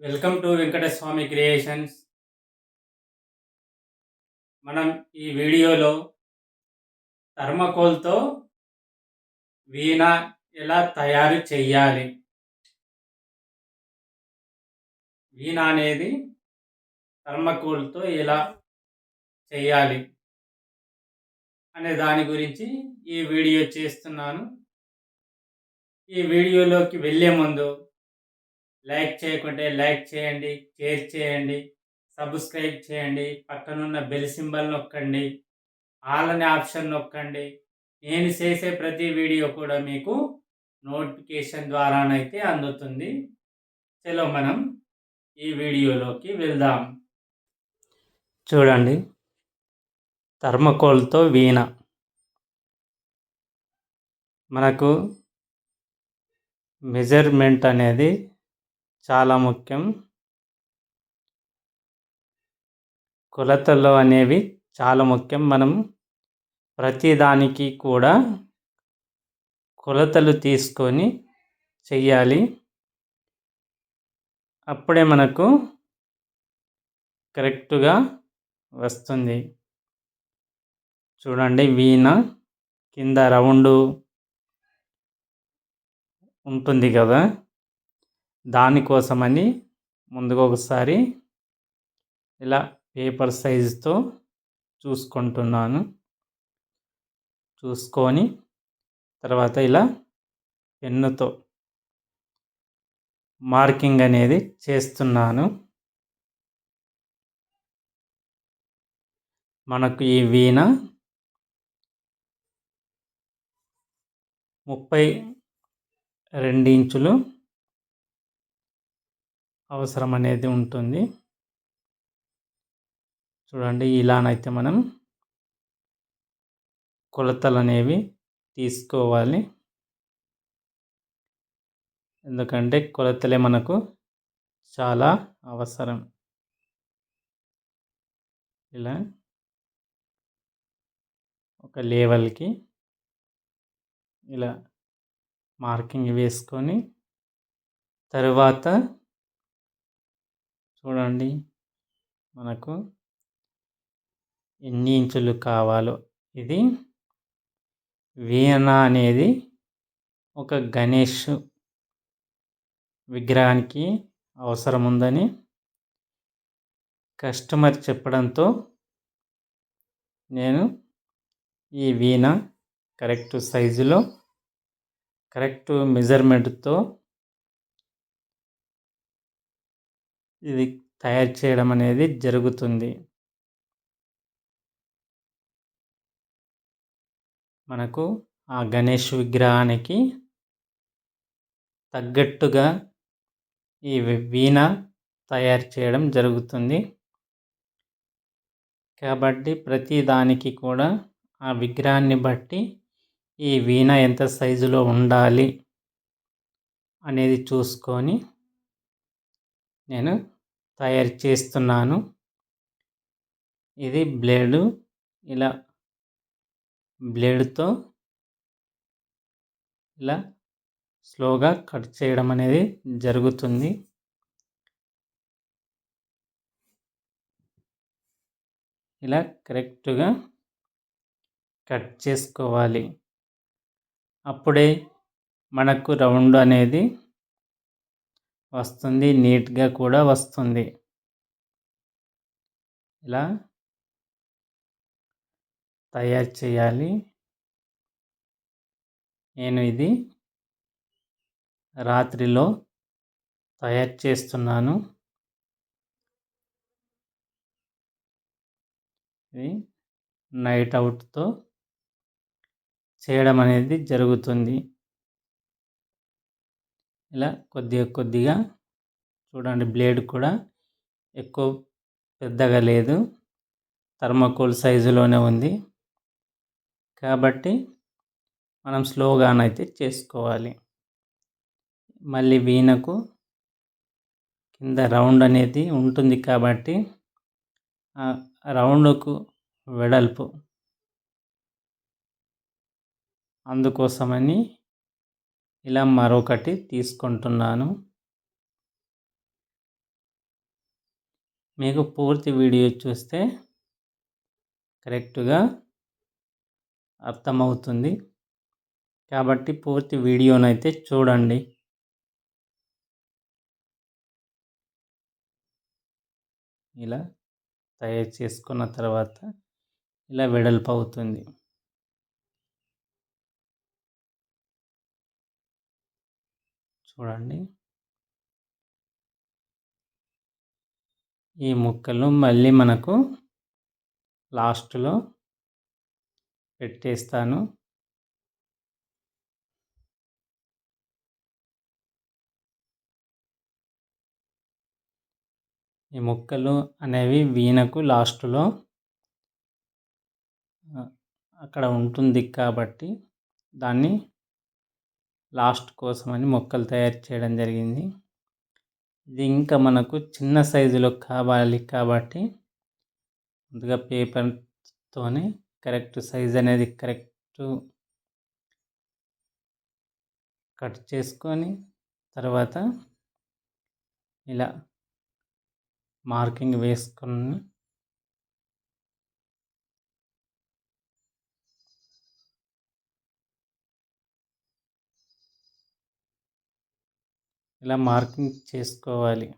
Welcome to Venkataswamy creations మనం ఈ వీడియోలో థర్మకోల్తో వీణ ఎలా తయారు చేయాలి వీణ అనేది థర్మకోల్తో ఎలా చేయాలి అనే దాని గురించి ఈ వీడియో చేస్తున్నాను. ఈ వీడియోలోకి వెళ్ళే ముందు లైక్ చేయకుంటే లైక్ చేయండి షేర్ చేయండి సబ్స్క్రైబ్ చేయండి పక్కనున్న బెల్ సింబల్ నొక్కండి ఆల్ అనే ఆప్షన్ నొక్కండి. నేను చేసే ప్రతి వీడియో కూడా మీకు నోటిఫికేషన్ ద్వారానైతే అందుతుంది. చలో మనం ఈ వీడియోలోకి వెళ్దాం. చూడండి. థర్మకోల్తో వీణ. మనకు మెజర్మెంట్ అనేది చాలా ముఖ్యం. కొలతలు అనేవి చాలా ముఖ్యం. మనం ప్రతిదానికి కూడా కొలతలు తీసుకొని చెయ్యాలి. అప్పుడే మనకు కరెక్ట్గా వస్తుంది. చూడండి వీణ కింద రౌండు ఉంటుంది కదా. దానికోసమని ముందుగా ఒకసారి ఇలా పేపర్ సైజుతో చూసుకుంటున్నాను. చూసుకొని తర్వాత ఇలా పెన్నుతో మార్కింగ్ అనేది చేస్తున్నాను. మనకు ఈ వీణ ముప్పై రెండు ఇంచులు అవసరం అనేది ఉంటుంది. చూడండి ఇలానైతే మనం కొలతలు అనేవి తీసుకోవాలి. ఎందుకంటే కొలతలే మనకు చాలా అవసరం. ఇలా ఒక లేవల్కి ఇలా మార్కింగ్ వేసుకొని తరువాత చూడండి. మనకు ఎన్ని ఇంచులు కావాలో ఇది. వీణ అనేది ఒక గణేష్ విగ్రహానికి అవసరం ఉందని కస్టమర్ చెప్పడంతో నేను ఈ వీణ కరెక్ట్ సైజులో కరెక్ట్ మెజర్మెంట్తో ఇది తయారు చేయడం అనేది జరుగుతుంది. మనకు ఆ గణేష్ విగ్రహానికి తగ్గట్టుగా ఈ వీణ తయారు చేయడం జరుగుతుంది. కాబట్టి ప్రతి దానికి కూడా ఆ విగ్రహాన్ని బట్టి ఈ వీణ ఎంత సైజులో ఉండాలి అనేది చూసుకొని నేను తయారు చేస్తున్నాను. ఇది బ్లేడు. ఇలా బ్లేడ్తో ఇలా స్లోగా కట్ చేయడం అనేది జరుగుతుంది. ఇలా కరెక్ట్గా కట్ చేసుకోవాలి. అప్పుడే మనకు రౌండ్ అనేది వస్తుంది నీట్గా కూడా వస్తుంది. ఇలా తయారు చేయాలి. నేను ఇది రాత్రిలో తయారు చేస్తున్నాను. ఇది నైట్ అవుట్తో చేయడం అనేది జరుగుతుంది. ఇలా కొద్దిగా కొద్దిగా చూడండి బ్లేడ్ కూడా ఎక్కువ పెద్దగా లేదు. థర్మకోల్ సైజులోనే ఉంది. కాబట్టి మనం స్లోగానైతే చేసుకోవాలి. మళ్ళీ వీణకు కింద రౌండ్ అనేది ఉంటుంది కాబట్టి రౌండ్కు వెడల్పు అందుకోసమని ఇలా మరొకటి తీసుకుంటున్నాను. మీకు పూర్తి వీడియో చూస్తే కరెక్ట్గా అర్థమవుతుంది. కాబట్టి పూర్తి వీడియోనైతే చూడండి. ఇలా తయారు చేసుకున్న తర్వాత ఇలా వెడల్పు అవుతుంది. చూడండి. ఈ ముక్కలు మళ్ళీ మనకు లాస్ట్లో పెట్టేస్తాను. ఈ ముక్కలు అనేవి వీణకు లాస్ట్లో అక్కడ ఉంటుంది కాబట్టి దాన్ని లాస్ట్ కోసమని మొక్కలు తయారు చేయడం జరిగింది. ఇది ఇంకా మనకు చిన్న సైజులో కావాలి కాబట్టి ముందుగా పేపర్తోనే కరెక్ట్ సైజ్ అనేది కరెక్ట్ కట్ చేసుకొని తర్వాత ఇలా మార్కింగ్ వేసుకొని ఇలా మార్కింగ్ చేసుకోవాలి.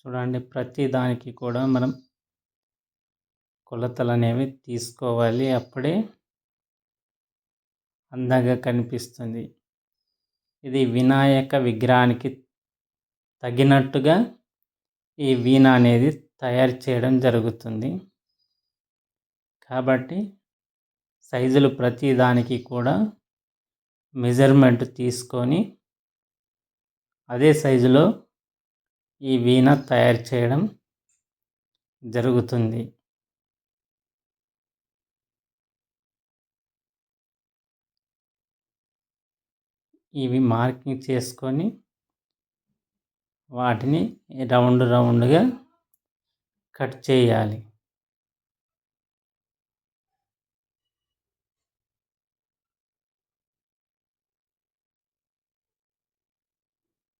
చూడండి ప్రతి దానికి కూడా మనం కొలతలు అనేవి తీసుకోవాలి. అప్పుడే అందంగా కనిపిస్తుంది. ఇది వినాయక విగ్రహానికి తగినట్టుగా ఈ వీణ అనేది తయారు చేయడం జరుగుతుంది. కాబట్టి సైజులు ప్రతి దానికి కూడా మెజర్మెంట్ తీసుకొని అదే సైజులో ఈ వీణ తయారు చేయడం జరుగుతుంది. ఇవి మార్కింగ్ చేసుకొని వాటిని రౌండ్ రౌండ్గా కట్ చేయాలి.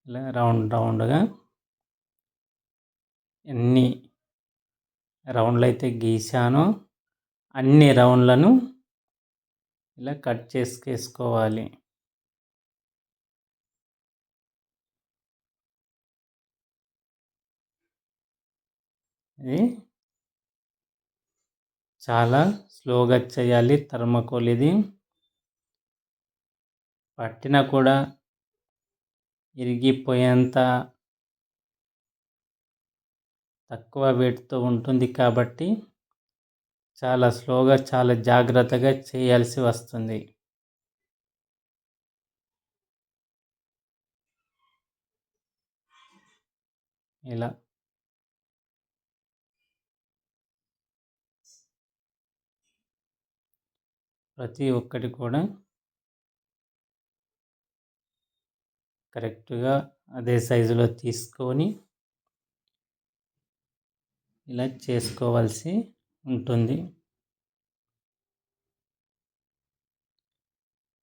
ఇలా రౌండ్ రౌండ్గా. ఎన్ని రౌండ్లు అయితే గీసానో అన్ని రౌండ్లను ఇలా కట్ చేసుకేసుకోవాలి. ఇది చాలా స్లోగా చేయాలి థర్మకోల్ ఇది. పట్టినా కూడా ఇరిగిపోయేంత తక్కువ వేటుతో ఉంటుంది కాబట్టి చాలా స్లోగా చాలా జాగ్రత్తగా చేయాల్సి వస్తుంది. ఇలా. ప్రతి ఒక్కటి కూడా కరెక్ట్గా అదే సైజులో తీసుకొని ఇలా చేసుకోవాల్సి ఉంటుంది.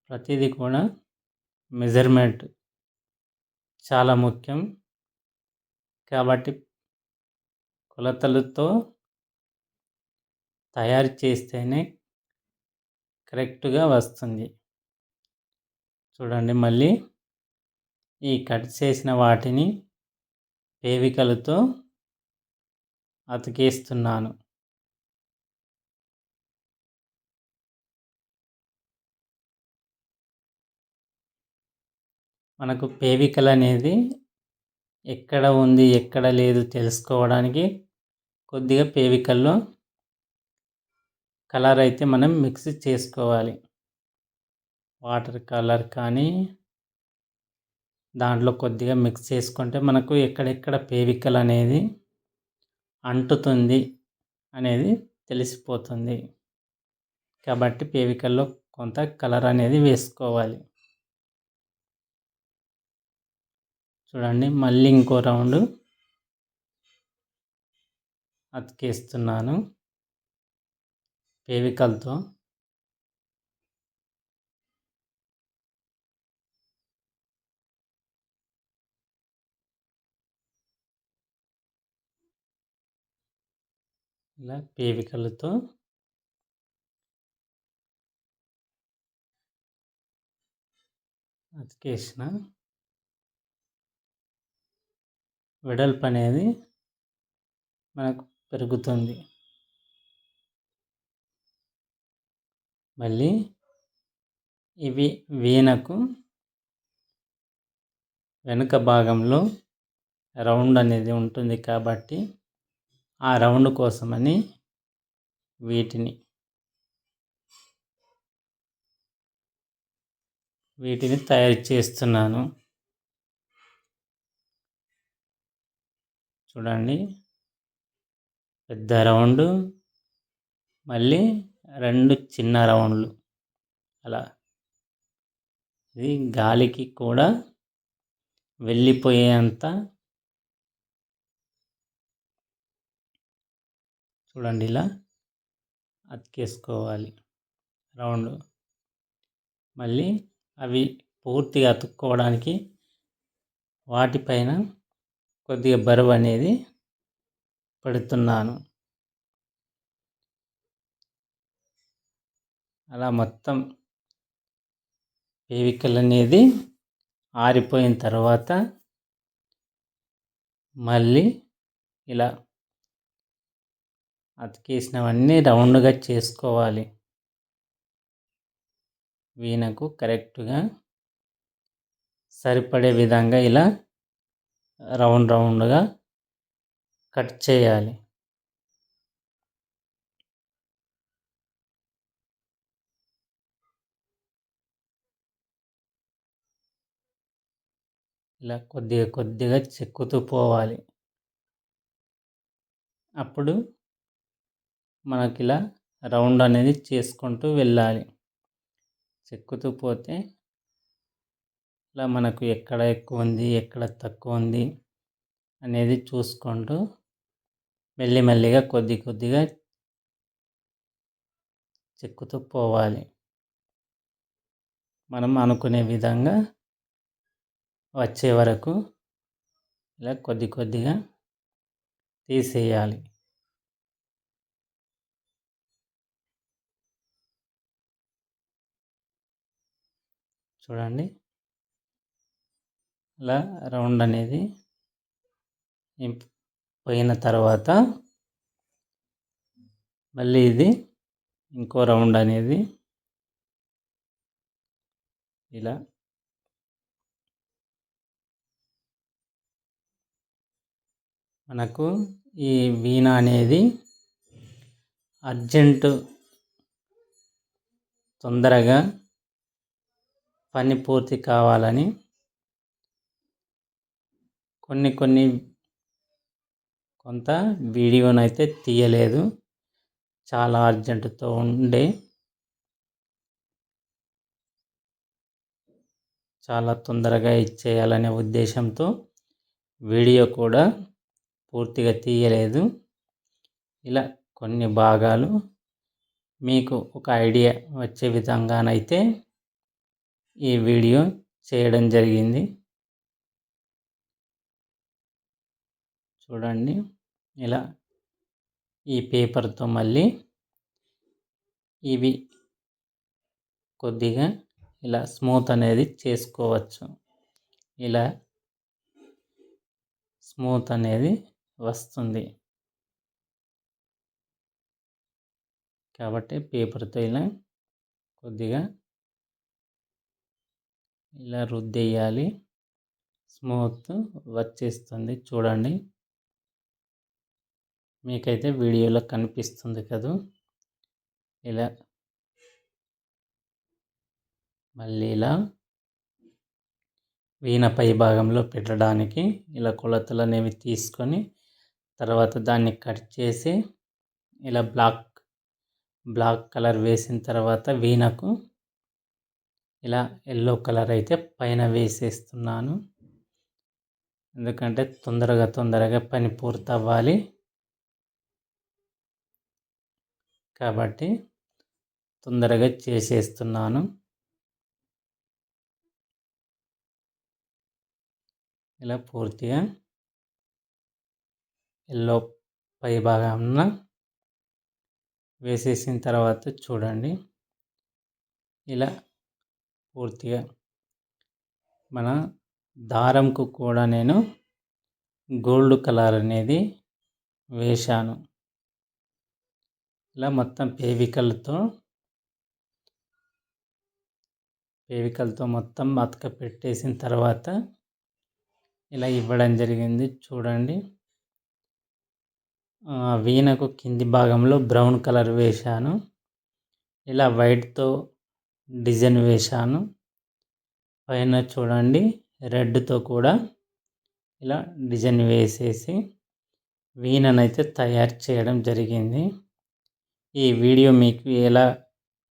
ప్రతిదీ కూడా మెజర్మెంట్ చాలా ముఖ్యం. కాబట్టి కొలతలతో తయారు చేస్తేనే కరెక్ట్గా వస్తుంది. చూడండి మళ్ళీ. ఈ కట్ చేసిన వాటిని పేవికలతో అతికేస్తున్నాను. మనకు పేవికలు అనేది ఎక్కడ ఉంది ఎక్కడ లేదు తెలుసుకోవడానికి కొద్దిగా పేవికల్లో కలర్ అయితే మనం మిక్స్ చేసుకోవాలి. వాటర్ కలర్ కానీ దాంట్లో కొద్దిగా మిక్స్ చేసుకుంటే మనకు ఎక్కడెక్కడ పేవికల్ అనేది అంటుతుంది అనేది తెలిసిపోతుంది. కాబట్టి పేవికల్లో కొంత కలర్ అనేది వేసుకోవాలి. చూడండి మళ్ళీ ఇంకో రౌండ్ అతికేస్తున్నాను. పేవికలతో ఇలా పేవికలతో అతికేసిన వెడల్పు అనేది మనకు పెరుగుతుంది. మళ్ళీ ఇవి వీణకు వెనుక భాగంలో రౌండ్ అనేది ఉంటుంది కాబట్టి ఆ రౌండ్ కోసమని వీటిని. వీటిని తయారు చేస్తున్నాను. చూడండి. పెద్ద రౌండ్ మళ్ళీ రెండు చిన్న రౌండ్లు. అలా. ఇది గాలికి కూడా వెళ్ళిపోయేంత చూడండి ఇలా అతికేసుకోవాలి. రౌండ్. మళ్ళీ అవి పూర్తిగా అతుక్కోవడానికి వాటిపైన కొద్దిగా బరువు అనేది పెడుతున్నాను. అలా మొత్తం వేవికల్ అనేది ఆరిపోయిన తర్వాత మళ్ళీ ఇలా అతికేసినవన్నీ రౌండ్గా చేసుకోవాలి. వీణకు కరెక్ట్గా సరిపడే విధంగా ఇలా రౌండ్ రౌండ్గా కట్ చేయాలి. ఇలా కొద్దిగా కొద్దిగా చెక్కుతూ పోవాలి. అప్పుడు మనకి ఇలా రౌండ్ అనేది చేసుకుంటూ వెళ్ళాలి. చెక్కుతూ పోతే ఇలా మనకు ఎక్కడ ఎక్కువ ఉంది ఎక్కడ తక్కువ ఉంది అనేది చూసుకుంటూ మెల్లిమెల్లిగా కొద్ది కొద్దిగా చెక్కుతూ పోవాలి. మనం అనుకునే విధంగా వచ్చే వరకు ఇలా కొద్ది కొద్దిగా తీసేయాలి. చూడండి. ఇలా రౌండ్ అనేది పోయిన తర్వాత మళ్ళీ ఇది ఇంకో రౌండ్ అనేది ఇలా మనకు ఈ వీణ అనేది అర్జెంటు తొందరగా పని పూర్తి కావాలని కొన్ని కొన్ని కొంత వీడియోనైతే తీయలేదు. చాలా అర్జెంటుతో ఉండే. చాలా తొందరగా ఇచ్చేయాలనే ఉద్దేశంతో వీడియో కూడా పూర్తిగా తీయలేదు. ఇలా కొన్ని భాగాలు మీకు ఒక ఐడియా వచ్చే విధంగానైతే ఈ వీడియో చేయడం జరిగింది. చూడండి ఇలా ఈ పేపర్తో మళ్ళీ ఇవి కొద్దిగా ఇలా స్మూత్ అనేది చేసుకోవచ్చు. ఇలా స్మూత్ అనేది వస్తుంది. కాబట్టి పేపర్తో ఇలా కొద్దిగా ఇలా రుద్దేయాలి. స్మూత్ వచ్చేస్తుంది చూడండి. మీకైతే వీడియోలో కనిపిస్తుంది కదా. ఇలా మళ్ళీ ఇలా వీణ పై భాగంలో పెట్టడానికి ఇలా కొలతలు అనేవి తీసుకొని తర్వాత దాన్ని కట్ చేసి ఇలా బ్లాక్ బ్లాక్ కలర్ వేసిన తర్వాత వీణకు ఇలా ఎల్లో కలర్ అయితే పైన వేసేస్తున్నాను. ఎందుకంటే తొందరగా తొందరగా పని పూర్తవ్వాలి. కాబట్టి తొందరగా చేసేస్తున్నాను. ఇలా పూర్తిగా ఎల్లో పై భాగాన వేసేసిన తర్వాత చూడండి. ఇలా పూర్తిగా మన దారంకు కూడా నేను గోల్డ్ కలర్ అనేది వేశాను. ఇలా మొత్తం పేవికలతో పేవికలతో మొత్తం అతక పెట్టేసిన తర్వాత ఇలా ఇవ్వడం జరిగింది. చూడండి. వీణకు కింది భాగంలో బ్రౌన్ కలర్ వేశాను. ఇలా వైట్తో డిజైన్ వేశాను. పైన చూడండి రెడ్తో కూడా ఇలా డిజైన్ వేసేసి వీణనైతే తయారు చేయడం జరిగింది. ఈ వీడియో మీకు ఎలా